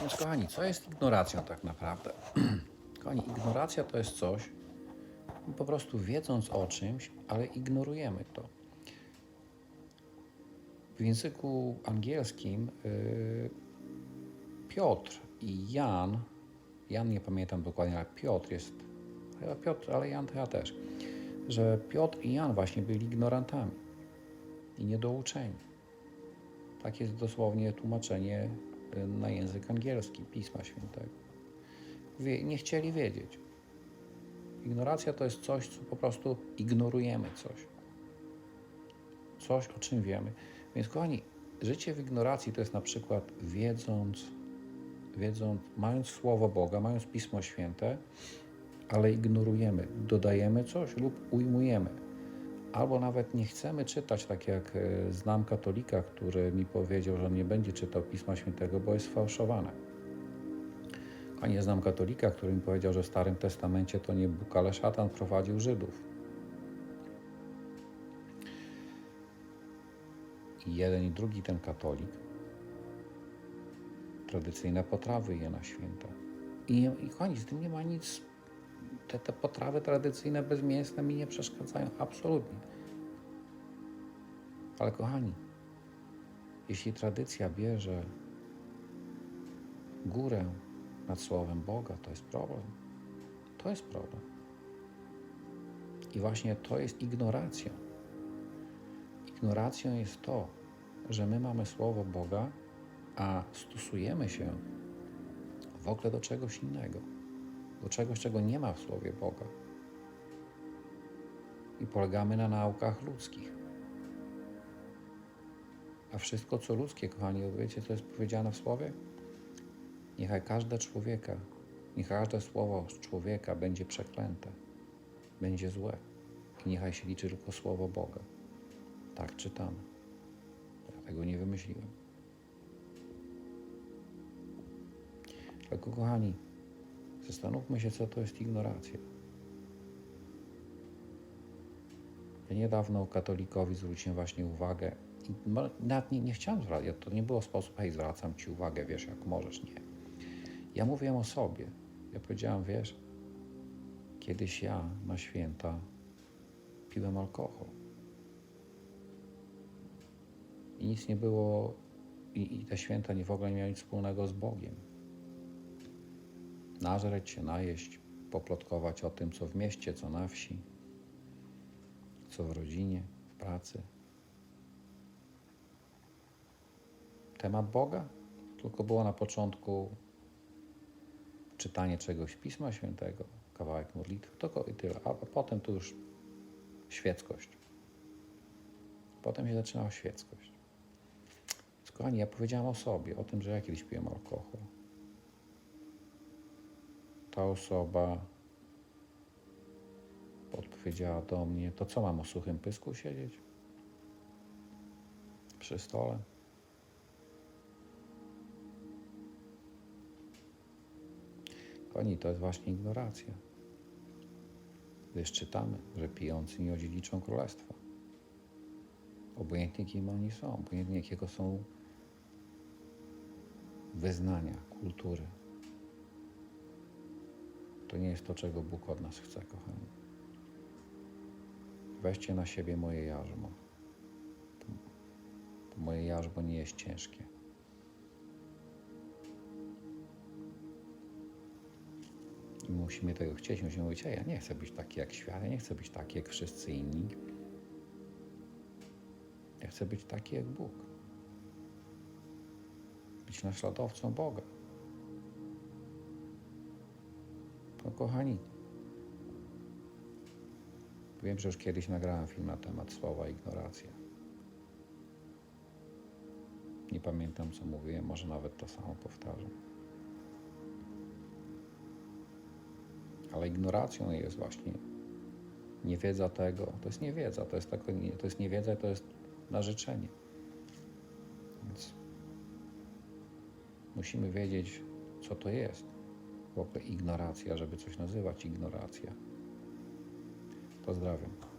Więc kochani, co jest ignoracją tak naprawdę? kochani, ignoracja to jest coś, po prostu wiedząc o czymś, ale ignorujemy to. W języku angielskim y, Piotr i Jan, Jan nie pamiętam dokładnie, ale Piotr jest, chyba Piotr, ale Jan ja też, że Piotr i Jan właśnie byli ignorantami i niedouczeni. Tak jest dosłownie tłumaczenie na język angielski Pisma Świętego. Nie chcieli wiedzieć. Ignoracja to jest coś, co po prostu ignorujemy coś. Coś, o czym wiemy. Więc kochani, życie w ignoracji to jest na przykład wiedząc, wiedząc, mając Słowo Boga, mając Pismo Święte, ale ignorujemy, dodajemy coś lub ujmujemy. Albo nawet nie chcemy czytać, tak jak e, znam katolika, który mi powiedział, że on nie będzie czytał Pisma Świętego, bo jest sfałszowane. A nie znam katolika, który mi powiedział, że w Starym Testamencie to nie Bóg, ale szatan prowadził Żydów. I jeden i drugi ten katolik tradycyjne potrawy je na święta. I, i kochani, z tym nie ma nic. Te, te potrawy tradycyjne bezmięsne mi nie przeszkadzają absolutnie. Ale kochani, jeśli tradycja bierze górę nad słowem Boga, to jest problem. To jest problem. I właśnie to jest ignoracją. Ignoracją jest to, że my mamy słowo Boga, a stosujemy się w ogóle do czegoś innego, do czegoś, czego nie ma w słowie Boga. I polegamy na naukach ludzkich. A wszystko, co ludzkie, kochani, wiecie, co jest powiedziane w słowie? Niechaj każde człowieka, niech każde słowo człowieka będzie przeklęte, będzie złe. I niechaj się liczy tylko słowo Boga. Tak czytamy. Ja tego nie wymyśliłem. Tylko kochani, zastanówmy się, co to jest ignoracja. Ja niedawno katolikowi zwróciłem właśnie uwagę nawet nie, nie chciałem zwracać, to nie było sposób, hej, zwracam Ci uwagę, wiesz, jak możesz, nie. Ja mówiłem o sobie. Ja powiedziałem, wiesz, kiedyś ja na święta piłem alkohol. I nic nie było, i, i te święta nie w ogóle nie miały nic wspólnego z Bogiem. Nażreć się, najeść, poplotkować o tym, co w mieście, co na wsi, co w rodzinie, w pracy. Temat Boga tylko było na początku czytanie czegoś Pisma Świętego, kawałek modlitwy, tylko i tyle. A potem to już świeckość. Potem się zaczynała świeckość. Więc, kochani, ja powiedziałam o sobie, o tym, że ja kiedyś piłem alkohol. Ta osoba odpowiedziała do mnie, to co mam o suchym pysku siedzieć? Przy stole? Kochani, to jest właśnie ignoracja. Gdyż czytamy, że pijący nie odziedziczą królestwa. Obojętnie kim oni są, obojętnie jakiego są wyznania, kultury. To nie jest to, czego Bóg od nas chce, kochani. Weźcie na siebie moje jarzmo. Bo moje jarzmo nie jest ciężkie. I musimy tego chcieć, musimy mówić, a ja nie chcę być taki jak świat, ja nie chcę być taki jak wszyscy inni. Ja chcę być taki jak Bóg. Być naśladowcą Boga. To kochani, wiem, że już kiedyś nagrałem film na temat słowa ignoracja. Nie pamiętam, co mówiłem, może nawet to samo powtarzam. Ale ignoracją jest właśnie niewiedza tego. To jest niewiedza, to jest, nie- to jest niewiedza, to jest narzeczenie. Więc musimy wiedzieć, co to jest ogóle ignoracja, żeby coś nazywać ignoracja. Pozdrawiam.